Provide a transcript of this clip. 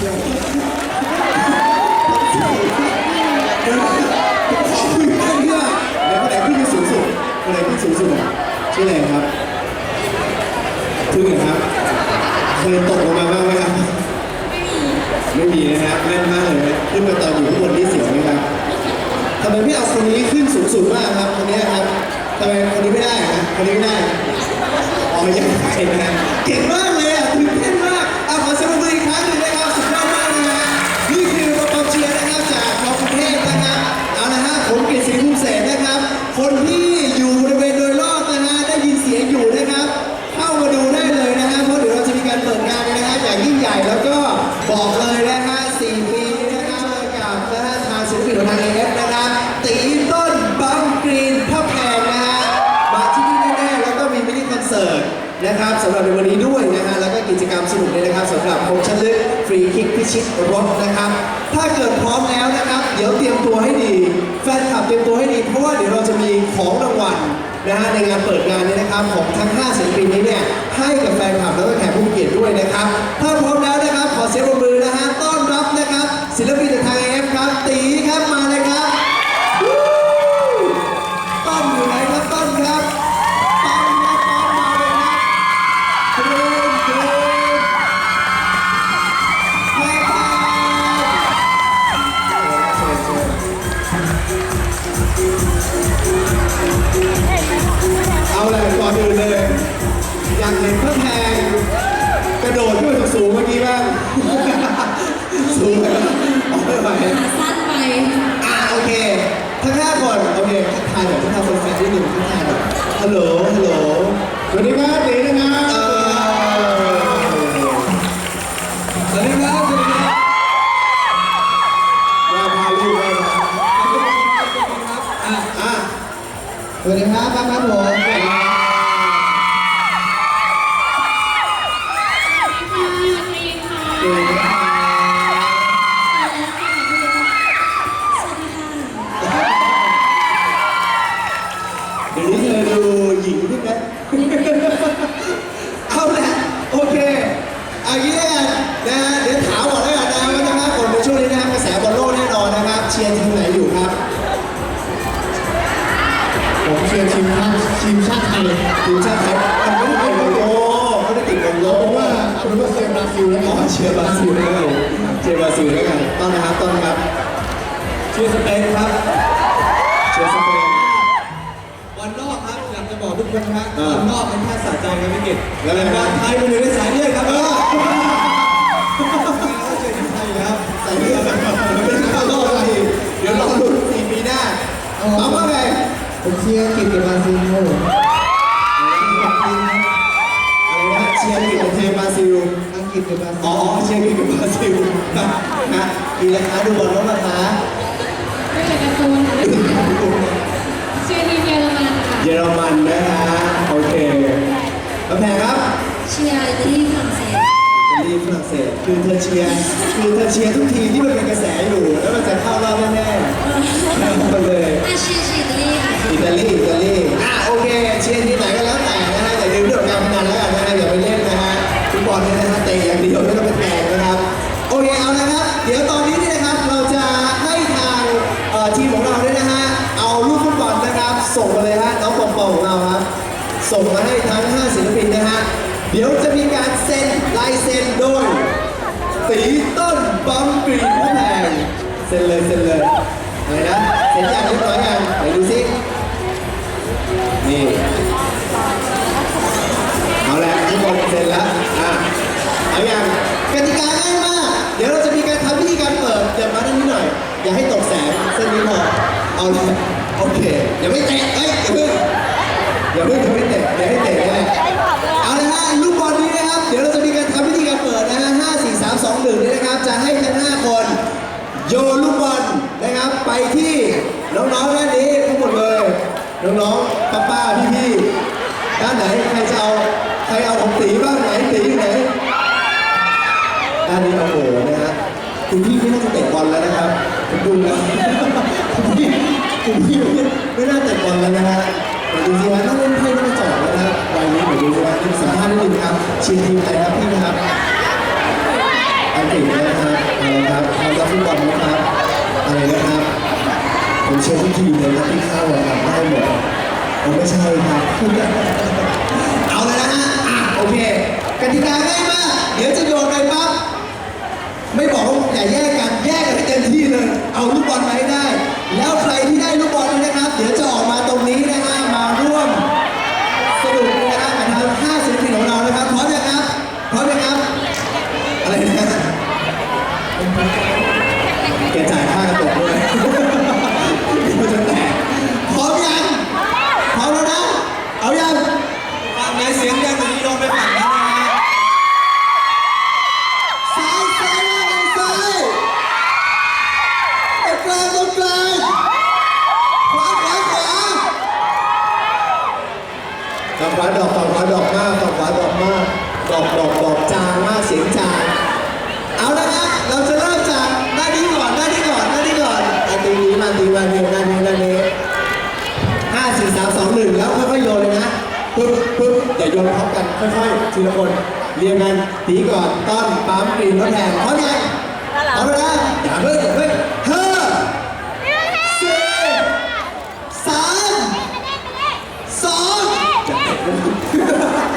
อะไรที่สูงสุดชื่ออะไรครับชื่อกัครับ เคยตกลงมาบ้างไหมครับ ไม่มีนะฮะแม่มากเลยนะขึ้นมาตอนอยู่ข้นนี่สียวไหมครับทำไมไม่เอาคนนี้ขึ้นสูงสุดมากครับคนนี้ครับทำไมคนนี้ไม่ได้ครับคนนี้ไม่ได้อ๋อยังไงนะเก่งมาก ที่อยู่ นะครับสำหรับในวันนี้ด้วยนะฮะแล้วก็กิจกรรมสนุกเลยนะครับสำหรับคมชันลึกฟรีคิกพิชิตรถนะครับ ถ้าเกิดพร้อมแล้วนะครับ เดี๋ยวเตรียมตัวให้ดี แฟนคลับเตรียมตัวให้ดี เพราะว่าเดี๋ยวเราจะมีของรางวัลนะฮะในงานเปิดงานนี้นะครับของทั้ง5ศิลปินนี้เนี่ยให้กับแฟนคลับแล้วก็แขกผู้เกียรติด้วยนะครับ ถ้าพร้อมแล้วนะครับ อาเลยก่อนอื่นเลยอยากเห็นพระแพงกระโดดขึ้นสูงๆเมื่อกี้บ้าง สูงไหมเอาไม่ไหวขาสั้นไปอะโอเคทั้งห้าคนโอเคทักทายหน่อยทักทายคนแฟนนิดหนึ่งทักทายหน่อยฮัลโหลฮัลโหลสวัสดีครับตีนะครับเออสวัสดีครับสวัสดีครับว่าพาลูกได้ไหมอะอะสวัสดีครับครับครับผม ชียร์สเปนครับเชียร์สเปน วันนอกครับอยากจะบอกทุกคนนะครับเออวันนอกเป็นแค่สะใจครับพี่กิตแล้วไงครับบอลไทยมันอยู่ในสายเลือดครับเอเอออเขาเชียร์ทีมไทยอยู่แล้วใส่เลือดมันเป็นข้าวโลกอีกเดี๋ยวรอดูสี่ปีหน้าเอาว่าไงผมเชียร์อังกฤษกับบราซิลครับผมอะไรนะเชียร์อังกฤษกับเทบราซิล อังกฤษกับบราซิอ๋อลเชียร์อังกฤษกับบราซิลนะกี่ราคาดูบอลแล้วราคา ไม่เป็นการ์ตูนค่ะเชียร์ทีมเยอรมันค่ะเยอรมันนะฮะโอเคแล้วแพงครับเชียร์อิตาลีฝรั่งเศสอิตาลีฝรั่งเศสคือเธอเชียร์คือเธอเชียร์ทุกทีมที่มันเป็นกระแสอยู่แล้วมันจะเข้ารอบแน่ๆทั้งหมดเลยอะเชียร์เชียร์อิตาลีค่ะอิตาลีอิตาลีอะโอเคเชียร์ทีมไหนก็แล้วแต่นะฮะอย่าลืมเรื่องการพนันแล้วกันนะฮะอย่าไปเล่นนะฮะฟุตบอลเนี่ยนะฮะเตะอย่างเดียวไม่ต้องไปแทงนะครับโอเคเอาละครับเดี๋ยวตอน ส่งมาให้ทั้ง 5 ศิลปินนะฮะ เดี๋ยวจะมีการเซ็นลายเซ็นโดยตีต้นบัมกรีนพระแพงเซ็นเลยเซ็นเลยอะไรนะเซ็นยังเรียบร้อยยังไหนดูสินี่เอาละทุกคนเซ็นแล้วอะเอาอย่างกติกาง่ายมากเดี๋ยวเราจะมีการทำพิธีการเปิดอย่ามาด้านนี้หน่อย อย่าให้ตกแสงเส้นนี้พอเอาเลยโอเคอย่าไม่เตะเอ้ย อย่าเพิ่งอย่าเพิ่งอย่าไม่เตะอย่าให้เตะแน่เอาละฮะลูกบอลนี้นะครับ เดี๋ยวเราจะมีการทำพิธีการเปิดนะฮะห้าสี่สามสองหนึ่งนี่นะครับ จะให้ทั้งห้าคน โยนลูกบอลนะครับ ไปที่น้องๆด้านนี้ทั้งหมดเลย น้องๆป้าป้าพี่พี่ๆด้านไหนใครจะเอาใครเอาของตีบ้างไหนตีอยู่ไหนด้านนี้เอาโหนะฮะคุณพี่ไม่น่าจะเตะบอลแล้วนะครับผมดูแล้วคุณพี่คุณพี่ไม่น่าเตะบอลแล้วนะฮะ เดี๋ยวดูสิว่าต้องเล่นไพ่ต้องจอดแล้วนะวัยนี้เดี๋ยวดูสิว่าที่สัมภาษณ์นิดนึงครับเชียร์ทีมอะไรครับพี่นะครับอังกฤษนะครับอะไรครับทำรับฟุตบอลนะครับอะไรนะครับผมเชียร์ทุกทีมเลยครับที่เข้าอะครับได้หมดผมไม่ใช่ครับเอาเลยนะฮะอะโอเคกติกาง่ายมากเดี๋ยวจะโยนไปปั๊บไม่บอกว่าอย่าแยกกันแยกกันให้เต็มที่เลย เอาลูกบอลมาให้ได้ แล้วใครที่ได้ลูกบอลนี้นะครับ เดี๋ยวจะออกมาตรงนี้นะฮะ มาร่วม สนุกนะฮะกับทางห้าศิลปินของเรานะครับ พร้อมยังครับ พร้อมยังครับ อะไรนะแกจ่ายค่ากระตกด้วยมันจะแตกพร้อมยัง พร้อมแล้วนะ เอายัง ฟังไหนเสียงยังอย่างนี้โยนไปฝั่งนั้นนะฮะ ซ้ายซ้ายว่าไงซ้ายตรงกลางตรงกลางขวาขวาขวาฝั่งขวาดอกฝั่งขวาดอกมากฝั่งขวาดอกมากด อกดอกดอกจางมากเสียงจางเอาละครับเราจะเริ่มจากหน้านี้ก่อนหน้านี้ก่อนหน้านี้ก่อนอันนี้มาดีมาดีหน้านี้หน้านี้ห้าสี่สามสองหนึ่งแล้วค่อยๆโยนเลยนะปึ๊บปึ๊บอย่าโยนพร้อมกันค่อยๆทีละคนเรียงกันตีก่อนต้อนปั๊มกรีนรถแทนพร้อมยังเอาลยนะอย่าเพิ่งอย่าเพิ่งห้าสี่สามสองจะเตะ